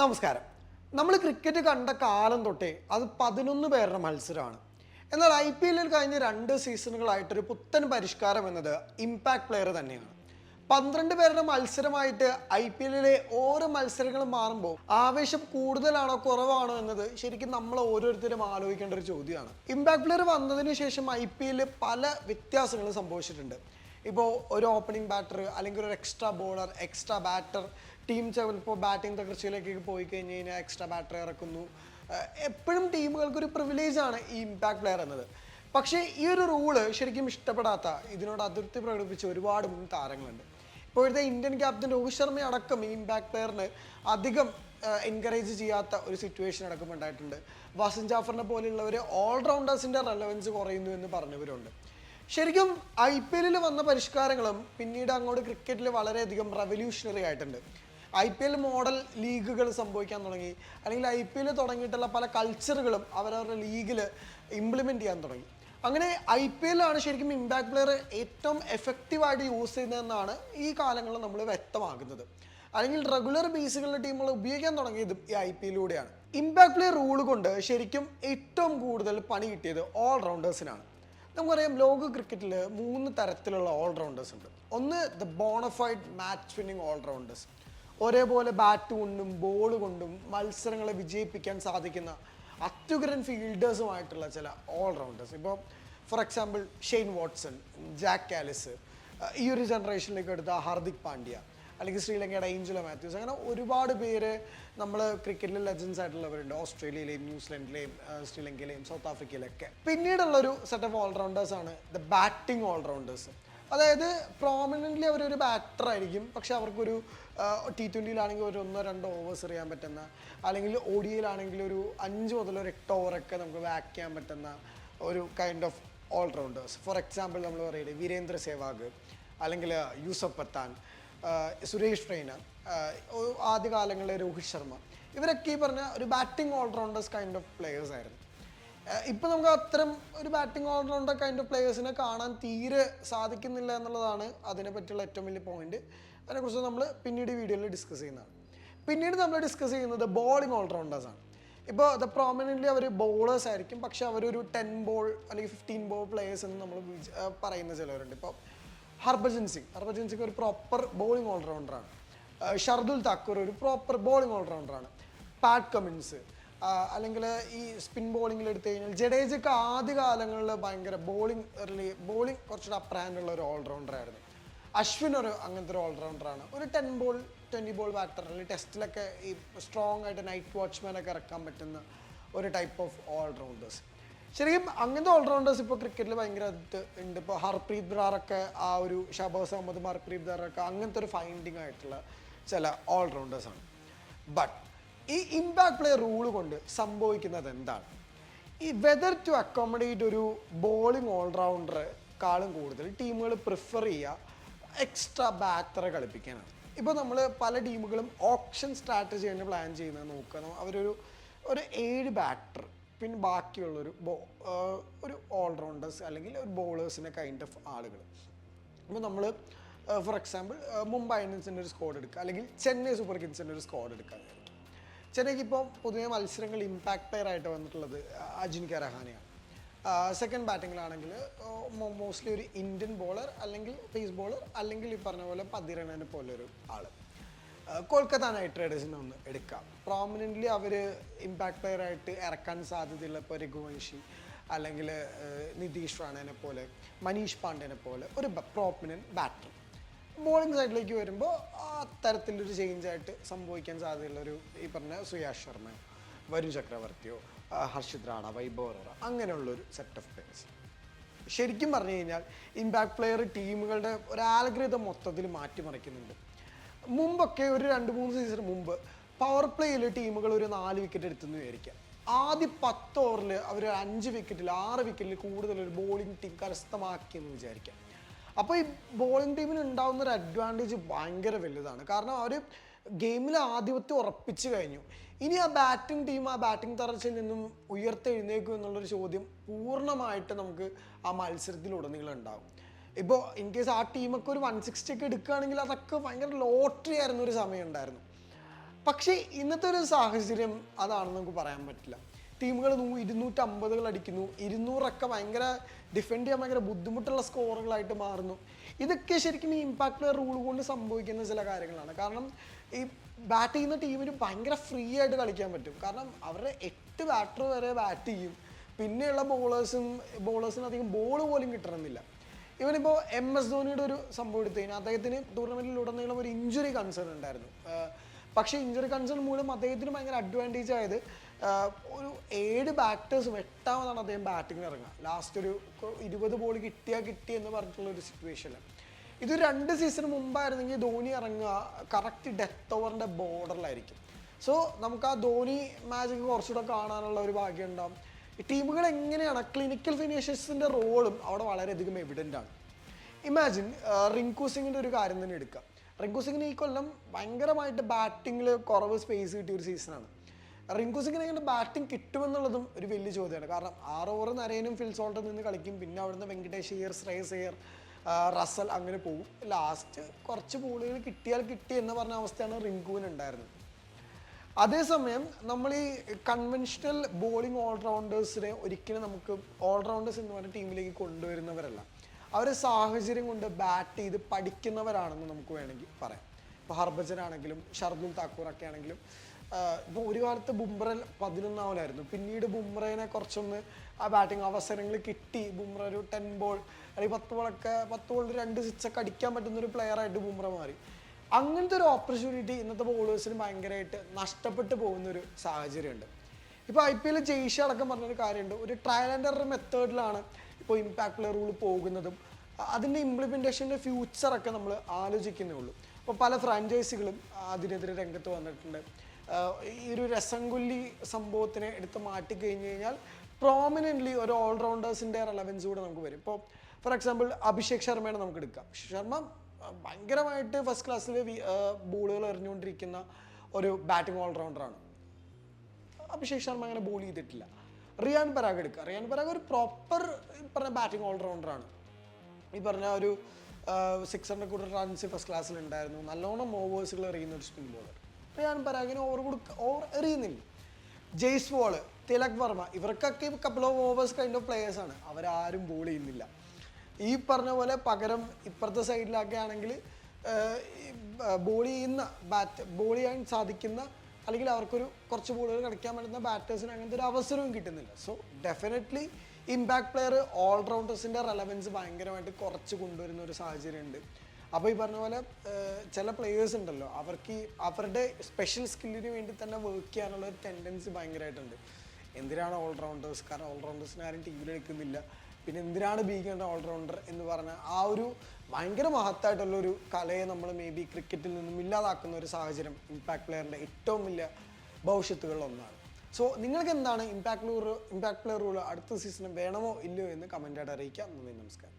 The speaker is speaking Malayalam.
നമസ്കാരം. നമ്മൾ ക്രിക്കറ്റ് കണ്ട കാലം തൊട്ടേ അത് പതിനൊന്ന് പേരുടെ മത്സരമാണ് എന്നാൽ ഐ പി എല്ലിൽ കഴിഞ്ഞ രണ്ട് സീസണുകളായിട്ടൊരു പുത്തൻ പരിഷ്കാരം എന്നത് ഇമ്പാക്ട് പ്ലെയർ തന്നെയാണ്. പന്ത്രണ്ട് പേരുടെ മത്സരമായിട്ട് ഐ പി എല്ലിലെ ഓരോ മത്സരങ്ങളും മാറുമ്പോൾ ആവേശം കൂടുതലാണോ കുറവാണോ എന്നത് ശരിക്കും നമ്മൾ ഓരോരുത്തരും ആലോചിക്കേണ്ട ഒരു ചോദ്യമാണ്. ഇമ്പാക്ട് പ്ലെയർ വന്നതിന് ശേഷം ഐ പി എല്ലിൽ പല വ്യത്യാസങ്ങളും സംഭവിച്ചിട്ടുണ്ട്. ഇപ്പോൾ ഒരു ഓപ്പണിംഗ് ബാറ്റർ അല്ലെങ്കിൽ ഒരു extra bowler extra batter team ചിലപ്പോൾ ബാറ്റിംഗ് തകർച്ചയിലേക്ക് പോയി കഴിഞ്ഞ് കഴിഞ്ഞാൽ എക്സ്ട്രാ ബാറ്റർ ഇറക്കുന്നു. എപ്പോഴും ടീമുകൾക്ക് ഒരു പ്രിവിലേജ് ആണ് ഈ ഇമ്പാക്ട് പ്ലെയർ എന്നത്. പക്ഷേ ഈ ഒരു റൂൾ ശരിക്കും ഇഷ്ടപ്പെടാത്ത ഇതിനോട് അതിർത്തി പ്രകടിപ്പിച്ച ഒരുപാട് മുൻ താരങ്ങളുണ്ട്. ഇപ്പോഴത്തെ ഇന്ത്യൻ ക്യാപ്റ്റൻ രോഹിത് ശർമ്മ അടക്കം ഈ ഇമ്പാക്ട് പ്ലെയറിന് അധികം എൻകറേജ് ചെയ്യാത്ത ഒരു സിറ്റുവേഷൻ അടക്കം ഉണ്ടായിട്ടുണ്ട്. വാസിൻ ജാഫറിനെ പോലെയുള്ളവർ ഓൾറൗണ്ടേഴ്സിന്റെ റെലവൻസ് കുറയുന്നു എന്ന് പറഞ്ഞവരുണ്ട്. ശരിക്കും ഐ പി എല്ലിൽ വന്ന പരിഷ്കാരങ്ങളും പിന്നീട് അങ്ങോട്ട് ക്രിക്കറ്റിൽ വളരെയധികം റെവല്യൂഷണറി ആയിട്ടുണ്ട്. ഐ പി എൽ മോഡൽ ലീഗുകൾ സംഭവിക്കാൻ തുടങ്ങി. അല്ലെങ്കിൽ ഐ പി എൽ തുടങ്ങിയിട്ടുള്ള പല കൾച്ചറുകളും അവരവരുടെ ലീഗിൽ ഇംപ്ലിമെന്റ് ചെയ്യാൻ തുടങ്ങി. അങ്ങനെ ഐ പി എല്ലാണ് ശരിക്കും ഇമ്പാക്ട് പ്ലെയർ ഏറ്റവും എഫക്റ്റീവായിട്ട് യൂസ് ചെയ്യുന്നതെന്നാണ് ഈ കാലങ്ങളിൽ നമ്മൾ വ്യക്തമാകുന്നത് അല്ലെങ്കിൽ റെഗുലർ ബേസുകളിലെ ടീമുകൾ ഉപയോഗിക്കാൻ തുടങ്ങിയതും ഈ ഐ പി എല്ലിലൂടെയാണ് ഇമ്പാക്ട് പ്ലെയർ റൂൾ കൊണ്ട് ശരിക്കും ഏറ്റവും കൂടുതൽ പണി കിട്ടിയത് ഓൾറൗണ്ടേഴ്സിനാണ് നമുക്കറിയാം ലോക ക്രിക്കറ്റിൽ മൂന്ന് തരത്തിലുള്ള ഓൾറൗണ്ടേഴ്സ് ഉണ്ട്. ഒന്ന് the bonafide match winning all rounders ഒരേപോലെ ബാറ്റ് കൊണ്ടും ബോൾ കൊണ്ടും മത്സരങ്ങളെ വിജയിപ്പിക്കാൻ സാധിക്കുന്ന അത്യുഗ്രൻ ഫീൽഡേഴ്സുമായിട്ടുള്ള ചില ഓൾറൗണ്ടേഴ്സ് ഇപ്പോൾ for example Shane Watson Jack Kallis ഈ ഒരു ജനറേഷനിലേക്ക് എടുത്ത ഹാർദിക് പാണ്ഡ്യ അല്ലെങ്കിൽ ശ്രീലങ്കയുടെ ഏഞ്ചല മാത്യൂസ് അങ്ങനെ ഒരുപാട് പേര് നമ്മൾ ക്രിക്കറ്റിലെ ലെജൻസ് ആയിട്ടുള്ളവരുണ്ട്. ഓസ്ട്രേലിയയിലെയും ന്യൂസിലൻഡിലെയും ശ്രീലങ്കയിലെയും സൗത്ത് ആഫ്രിക്കയിലൊക്കെ പിന്നീടുള്ളൊരു സെറ്റ് ഓഫ് ഓൾറൗണ്ടേഴ്സാണ് ദ ബാറ്റിംഗ് ഓൾറൗണ്ടേഴ്സ് അതായത് പ്രോമിനന്റ്ലി അവരൊരു ബാറ്റർ ആയിരിക്കും. പക്ഷെ അവർക്കൊരു ടി ട്വന്റിയിലാണെങ്കിൽ ഒരു ഒന്നോ രണ്ടോ ഓവേഴ്സ് എറിയാൻ പറ്റുന്ന അല്ലെങ്കിൽ ഒ ഒരു അഞ്ച് മുതൽ ഒരു എട്ട് ഓവറൊക്കെ നമുക്ക് ബാക്ക് ചെയ്യാൻ പറ്റുന്ന ഒരു kind of allrounders for example നമ്മൾ പറയുന്നത് വീരേന്ദ്ര സേവാഗ് അല്ലെങ്കിൽ യൂസഫ് പത്താൻ സുരേഷ് റെയ്ന ആദ്യകാലങ്ങളിലെ രോഹിത് ശർമ്മ. ഇവരൊക്കെ ഈ പറഞ്ഞ ഒരു batting all rounders kind of players ആയിരുന്നു. ഇപ്പം നമുക്ക് അത്തരം ഒരു batting all rounder kind of പ്ലേയേഴ്സിനെ കാണാൻ തീരെ സാധിക്കുന്നില്ല എന്നുള്ളതാണ് അതിനെ പറ്റിയുള്ള ഏറ്റവും വലിയ പോയിന്റ് അതിനെക്കുറിച്ച് നമ്മൾ പിന്നീട് വീഡിയോയിൽ ഡിസ്കസ് ചെയ്യുന്നതാണ്. പിന്നീട് നമ്മൾ ഡിസ്കസ് ചെയ്യുന്നത് ബോളിംഗ് ഓൾറൗണ്ടേഴ്സാണ് ഇപ്പോൾ ദ പ്രോമിനന്റ്ലി അവർ ബോളേഴ്സ് ആയിരിക്കും പക്ഷെ അവരൊരു ടെൻ ബോൾ അല്ലെങ്കിൽ ഫിഫ്റ്റീൻ ബോൾ പ്ലേയേഴ്സ് എന്ന് നമ്മൾ പറയുന്ന ചിലവരുണ്ട്. ഇപ്പോൾ ഹർഭജൻ സിംഗ്. ഹർഭജൻ സിംഗ് ഒരു പ്രോപ്പർ ബോളിംഗ് ഓൾറൗണ്ടറാണ് ഷർദുൽ താക്കൂർ ഒരു പ്രോപ്പർ ബോളിംഗ് ഓൾറൗണ്ടറാണ് പാറ്റ് കമിൻസ് അല്ലെങ്കിൽ ഈ സ്പിൻ ബോളിങ്ങിൽ എടുത്തു കഴിഞ്ഞാൽ ജഡേജയ്ക്ക് ആദ്യ കാലങ്ങളിൽ ഭയങ്കര ബോളിംഗ് ബോളിംഗ് കുറച്ചുകൂടെ അപ്രാനുള്ള ഒരു ഓൾറൗണ്ടർ ആയിരുന്നു. അശ്വിൻ ഒരു അങ്ങനത്തെ ഒരു ഓൾറൗണ്ടറാണ് ഒരു ten ball twenty ball batter അല്ലെങ്കിൽ ടെസ്റ്റിലൊക്കെ ഈ സ്ട്രോങ് ആയിട്ട് നൈറ്റ് വാച്ച്മാനൊക്കെ ഇറക്കാൻ പറ്റുന്ന ഒരു ടൈപ്പ് ഓഫ് ഓൾറൗണ്ടേഴ്സ് ശരിക്കും അങ്ങനത്തെ ഓൾറൗണ്ടേഴ്സ് ഇപ്പോൾ ക്രിക്കറ്റിൽ ഭയങ്കരമായിട്ട് ഉണ്ട്. ഇപ്പോൾ ഹർപ്രീത് ബ്രാറൊക്കെ ആ ഒരു ഷബാസ് അഹമ്മദ് ഹർപ്രീത് ബ്രാറൊക്കെ അങ്ങനത്തെ ഒരു ഫൈൻഡിങ് ആയിട്ടുള്ള ചില ഓൾറൗണ്ടേഴ്സാണ് ബട്ട് ഈ ഇമ്പാക്ട് പ്ലേ റൂൾ കൊണ്ട് സംഭവിക്കുന്നത് എന്താണ്? ഈ വെദർ ടു അക്കോമഡേറ്റ് ഒരു ബോളിംഗ് ഓൾറൗണ്ടറെക്കാളും കൂടുതൽ ടീമുകൾ പ്രിഫർ ചെയ്യുക എക്സ്ട്രാ ബാറ്ററെ കളിപ്പിക്കാനാണ്. ഇപ്പോൾ നമ്മൾ പല ടീമുകളും ഓപ്ഷൻ സ്ട്രാറ്റജിയാണ് പ്ലാൻ ചെയ്യുന്നത് നോക്കുക. അവരൊരു ഒരു ഏഴ് ബാറ്റർ പിന്നെ ബാക്കിയുള്ളൊരു ബോ ഒരു ഓൾറൗണ്ടേഴ്സ് അല്ലെങ്കിൽ ഒരു ബോളേഴ്സിന്റെ കൈൻഡ് ഓഫ് ആളുകൾ അപ്പോൾ നമ്മൾ ഫോർ എക്സാമ്പിൾ മുംബൈ ഇന്ത്യൻസിന്റെ ഒരു സ്കോഡ് എടുക്കുക. അല്ലെങ്കിൽ ചെന്നൈ സൂപ്പർ കിങ്സിന്റെ ഒരു സ്കോഡ് എടുക്കുക. ചെന്നൈക്ക് ഇപ്പോൾ പൊതുവെ മത്സരങ്ങൾ ഇമ്പാക്ട് പ്ലെയർ ആയിട്ട് വന്നിട്ടുള്ളത് അജിൻക്യ രഹാനെയാണ് സെക്കൻഡ് ബാറ്റിങ്ങിലാണെങ്കിൽ മോസ്റ്റ്ലി ഒരു ഇന്ത്യൻ ബോളർ അല്ലെങ്കിൽ പേസ് ബോളർ അല്ലെങ്കിൽ ഈ പറഞ്ഞ പോലെ പതിരണനെ പോലെ ഒരു ആൾ കൊൽക്കത്ത നൈറ്റ് റൈഡേഴ്സിനെ ഒന്ന് എടുക്കാം. പ്രോമിനന്റ്ലി അവർ ഇമ്പാക്ട് പ്ലെയർ ആയിട്ട് ഇറക്കാൻ സാധ്യതയുള്ള ഇപ്പോൾ രഘുവംശി അല്ലെങ്കിൽ നിതീഷ് റാണേനെ പോലെ മനീഷ് പാണ്ഡേനെ പോലെ ഒരു പ്രോമിനൻ ബാറ്റർ ബോളിംഗ് സൈഡിലേക്ക് വരുമ്പോൾ ആ അത്തരത്തിലൊരു ചേഞ്ച് ആയിട്ട് സംഭവിക്കാൻ സാധ്യതയുള്ള ഒരു ഈ പറഞ്ഞ സുയാഷ് ശർമ്മ വരുൺ ചക്രവർത്തിയോ ഹർഷിത് റാണ വൈഭവ് റോറ അങ്ങനെയുള്ളൊരു സെറ്റ് ഓഫ് പ്ലേയേഴ്സ് ശരിക്കും പറഞ്ഞു കഴിഞ്ഞാൽ ഇമ്പാക്ട് പ്ലെയർ ടീമുകളുടെ ഒരു മൊത്തത്തിൽ മാറ്റിമറിക്കുന്നുണ്ട് മുമ്പൊക്കെ ഒരു രണ്ട് മൂന്ന് സീസൺ മുമ്പ് പവർ പ്ലേയിൽ ടീമുകൾ ഒരു നാല് വിക്കറ്റ് എടുത്തെന്ന് വിചാരിക്കാം ആദ്യ പത്ത് ഓവറിൽ അവർ അഞ്ച് വിക്കറ്റിൽ ആറ് വിക്കറ്റിൽ കൂടുതൽ ഒരു ബോളിംഗ് ടീം കരസ്ഥമാക്കിയെന്ന് വിചാരിക്കാം അപ്പോൾ ഈ ബോളിംഗ് ടീമിന് ഉണ്ടാകുന്ന ഒരു അഡ്വാന്റേജ് ഭയങ്കര വലുതാണ്. കാരണം അവർ ഗെയിമിൽ ആധിപത്യം ഉറപ്പിച്ചു കഴിഞ്ഞു. ഇനി ആ ബാറ്റിംഗ് ടീം ആ ബാറ്റിംഗ് തറച്ചിൽ നിന്നും ഉയർത്തെഴുന്നേക്കും എന്നുള്ളൊരു ചോദ്യം പൂർണമായിട്ട് നമുക്ക് ആ മത്സരത്തിലുടനീളം ഉണ്ടാകും ഇപ്പോൾ ഇൻ കേസ് ആ ടീമൊക്കെ ഒരു വൺ സിക്സ്റ്റി ഒക്കെ എടുക്കുകയാണെങ്കിൽ അതൊക്കെ ഭയങ്കര ലോട്ടറി ആയിരുന്ന ഒരു സമയം ഉണ്ടായിരുന്നു. പക്ഷേ ഇന്നത്തെ ഒരു സാഹചര്യം അതാണെന്ന് നമുക്ക് പറയാൻ പറ്റില്ല. ടീമുകൾ ഇരുന്നൂറ്റമ്പതുകൾ അടിക്കുന്നു. ഇരുന്നൂറൊക്കെ ഭയങ്കര ഡിഫെൻഡ് ചെയ്യാൻ ഭയങ്കര ബുദ്ധിമുട്ടുള്ള സ്കോറുകളായിട്ട് മാറുന്നു. ഇതൊക്കെ ശരിക്കും ഈ ഇമ്പാക്ട് പ്ലെയർ റൂൾ കൊണ്ട് സംഭവിക്കുന്ന ചില കാര്യങ്ങളാണ്. കാരണം ഈ ബാറ്റ് ചെയ്യുന്ന ടീമിന് ഭയങ്കര ഫ്രീ ആയിട്ട് കളിക്കാൻ പറ്റും. കാരണം അവരുടെ എട്ട് ബാറ്റർ വരെ ബാറ്റ് ചെയ്യും. പിന്നെയുള്ള ബോളേഴ്സും ബോളേഴ്സിന് അധികം ബോൾ പോലും കിട്ടണമെന്നില്ല. ഇവനിപ്പോൾ എം എസ് ധോണിയുടെ ഒരു സംഭവം എടുത്തു കഴിഞ്ഞാൽ അദ്ദേഹത്തിന് ടൂർണമെന്റിലുടനീളം ഒരു ഇഞ്ചുറി കൺസേൺ ഉണ്ടായിരുന്നു. പക്ഷേ ഇഞ്ചുറി കൺസേൺ മൂലം അദ്ദേഹത്തിന് ഭയങ്കര അഡ്വാന്റേജ് ആയത് ഒരു ഏഴ് ബാറ്റേഴ്സ് വെട്ടാമെന്നാണ് അദ്ദേഹം ബാറ്റിങ്ങിന് ഇറങ്ങുക. ലാസ്റ്റ് ഒരു ഇരുപത് ബോൾ കിട്ടിയാൽ കിട്ടി എന്ന് പറഞ്ഞിട്ടുള്ള ഒരു സിറ്റുവേഷനിൽ ഇത് രണ്ട് സീസൺ മുമ്പായിരുന്നെങ്കിൽ ധോണി ഇറങ്ങുക കറക്റ്റ് ഡെത്ത് ഓവറിന്റെ ബോർഡറിലായിരിക്കും സോ നമുക്ക് ആ ധോണി മാജിക് കുറച്ചുകൂടെ കാണാനുള്ള ഒരു ഭാഗ്യം ഉണ്ടാവും. ടീമുകൾ എങ്ങനെയാണ് ക്ലിനിക്കൽ ഫിനിഷേഴ്സിന്റെ റോളും അവിടെ വളരെയധികം എവിഡന്റ് ആണ്. ഇമാജിൻ റിങ്കു സിംഗിന്റെ ഒരു കാര്യം തന്നെ എടുക്കാം റിങ്കു സിംഗിന് ഈ കൊല്ലം ഭയങ്കരമായിട്ട് ബാറ്റിങ്ങിൽ കുറവ് സ്പേസ് കിട്ടിയ ഒരു സീസണാണ് റിങ്കു സിംഗിന് എങ്ങനെ ബാറ്റിംഗ് കിട്ടുമെന്നുള്ളതും ഒരു വലിയ ചോദ്യമാണ്. കാരണം ആറ് ഓവർ നരേനും ഫിൽസോൾട്ടിൽ നിന്ന് കളിക്കും. പിന്നെ അവിടുന്ന് വെങ്കടേഷ് അയ്യർ ശ്രേയസ് അയ്യർ റസൽ അങ്ങനെ പോകും. ലാസ്റ്റ് കുറച്ച് ബോളുകൾ കിട്ടിയാൽ കിട്ടി എന്ന് പറഞ്ഞ അവസ്ഥയാണ് റിങ്കുവിന് ഉണ്ടായിരുന്നത്. അതേസമയം നമ്മൾ ഈ കൺവെൻഷണൽ ബോളിംഗ് ഓൾറൗണ്ടേഴ്സിനെ ഒരിക്കലും നമുക്ക് ഓൾറൗണ്ടേഴ്സ് എന്ന് പറഞ്ഞ ടീമിലേക്ക് കൊണ്ടുവരുന്നവരല്ല. അവർ സാഹചര്യം കൊണ്ട് ബാറ്റ് ചെയ്ത് പഠിക്കുന്നവരാണെന്ന് നമുക്ക് വേണമെങ്കിൽ പറയാം. ഇപ്പോൾ ഹർഭജൻ ആണെങ്കിലും ഷർദുൽ താക്കൂർ ഒക്കെ ആണെങ്കിലും ഇപ്പോൾ ഒരു കാലത്ത് ബുംറ പതിനൊന്നാമലായിരുന്നു പിന്നീട് ബുംറയെ കുറച്ചൊന്ന് ആ ബാറ്റിംഗ് അവസരങ്ങൾ കിട്ടി. ബുംറ ഒരു ടെൻ ബോൾ അല്ലെങ്കിൽ പത്ത് ബോളൊക്കെ പത്ത് ബോളിൽ രണ്ട് സിക്സൊക്കെ അടിക്കാൻ പറ്റുന്ന ഒരു പ്ലെയറായിട്ട് ബുംറ മാറി. അങ്ങനത്തെ ഒരു ഓപ്പർച്യൂണിറ്റി ഇന്നത്തെ ബോളേഴ്സിന് ഭയങ്കരമായിട്ട് നഷ്ടപ്പെട്ടു പോകുന്ന ഒരു സാഹചര്യമുണ്ട്. ഇപ്പോൾ ഐ പി എൽ ജയിഷ അടക്കം പറഞ്ഞൊരു കാര്യമുണ്ട്. ഒരു ട്രയൽ ആൻഡ് എറർ മെത്തേഡിലാണ് ഇപ്പോൾ ഇമ്പാക്ട് പ്ലെയർ റൂൾ പോകുന്നതും. അതിന്റെ ഇംപ്ലിമെന്റേഷന്റെ ഫ്യൂച്ചറൊക്കെ നമ്മൾ ആലോചിക്കുന്നേ ഉള്ളൂ. അപ്പോൾ പല ഫ്രാഞ്ചൈസികളും അതിനെതിരെ രംഗത്ത് വന്നിട്ടുണ്ട്. ഈ ഒരു രസംകൊല്ലി സംഭവത്തിനെ എടുത്ത് മാറ്റി കഴിഞ്ഞ് കഴിഞ്ഞാൽ പ്രോമിനന്റ്ലി ഒരു ഓൾറൗണ്ടേഴ്സിന്റെ റെലവൻസ് കൂടെ നമുക്ക് വരും. ഇപ്പോൾ ഫോർ എക്സാമ്പിൾ അഭിഷേക് ശർമ്മയാണ് നമുക്ക് എടുക്കാം. ശർമ്മ ഭയങ്കരമായിട്ട് ഫസ്റ്റ് ക്ലാസ്സിൽ ബോളുകൾ എറിഞ്ഞുകൊണ്ടിരിക്കുന്ന ഒരു ബാറ്റിംഗ് ഓൾറൗണ്ടറാണ് അഭിഷേക് ശർമ്മ അങ്ങനെ ബോൾ ചെയ്തിട്ടില്ല. റിയാൻ പരാഗ് എടുക്കുക. റിയാൻ പരാഗ് ഒരു പ്രോപ്പർ പറഞ്ഞ ബാറ്റിംഗ് ഓൾറൗണ്ടറാണ് ഈ പറഞ്ഞ ഒരു സിക്സ് ഹൺഡ്രഡ് കൂടുതൽ റൺസ് ഫസ്റ്റ് ക്ലാസ്സിൽ ഉണ്ടായിരുന്നു. നല്ലോണം ഓവേഴ്സുകൾ എറിയുന്ന ഒരു സ്പിൻ ബോളർ റിയാൻ പരാഗിന് ഓവർ കൊടുക്ക ഓവർ എറിയുന്നില്ല. ജെയ്സ് ബോൾ തിലക് വർമ്മ ഇവർക്കൊക്കെ couple of overs kind of players ആണ്. അവരാരും ബോൾ ചെയ്യുന്നില്ല. ഈ പറഞ്ഞ പോലെ പകരം ഇപ്പുറത്തെ സൈഡിലൊക്കെ ആണെങ്കിൽ ബോൾ ചെയ്യുന്ന ബാറ്റ് ബോൾ ചെയ്യാൻ സാധിക്കുന്ന അല്ലെങ്കിൽ അവർക്കൊരു കുറച്ച് ബോളുകൾ കളിക്കാൻ പറ്റുന്ന ബാറ്റേഴ്സിന് അങ്ങനത്തെ ഒരു അവസരവും കിട്ടുന്നില്ല. സോ ഡെഫിനറ്റ്ലി ഇമ്പാക്ട് പ്ലെയർ ഓൾറൗണ്ടേഴ്സിന്റെ റെലവൻസ് ഭയങ്കരമായിട്ട് കുറച്ച് കൊണ്ടുവരുന്ന ഒരു സാഹചര്യമുണ്ട്. അപ്പോൾ ഈ പറഞ്ഞ പോലെ ചില പ്ലെയേഴ്സ് ഉണ്ടല്ലോ അവർക്ക് അവരുടെ സ്പെഷ്യൽ സ്കില്ലിന് വേണ്ടി തന്നെ വർക്ക് ചെയ്യാനുള്ള ഒരു ടെൻഡൻസി ഭയങ്കരമായിട്ടുണ്ട്. എന്തിനാണ് ഓൾറൗണ്ടേഴ്സ് കാരണം ഓൾറൗണ്ടേഴ്സിനെ ആരും ടീമിൽ എടുക്കുന്നില്ല പിന്നെ എന്തിനാണ് ബീഗേണ്ട ഓൾറൗണ്ടർ എന്ന് പറഞ്ഞ ആ ഒരു ഭയങ്കര മഹത്തായിട്ടുള്ള ഒരു കലയെ നമ്മൾ മേ ബി ക്രിക്കറ്റിൽ നിന്നും ഇല്ലാതാക്കുന്ന ഒരു സാഹചര്യം ഇമ്പാക്ട് പ്ലെയറിന്റെ ഏറ്റവും വലിയ ഭവിഷ്യത്തുകളിൽ ഒന്നാണ്. സോ നിങ്ങൾക്ക് എന്താണ് impact rule impact player rule അടുത്ത സീസണിൽ വേണമോ ഇല്ലയോ എന്ന് കമന്റായിട്ട് അറിയിക്കാം നന്ദി നമസ്കാരം.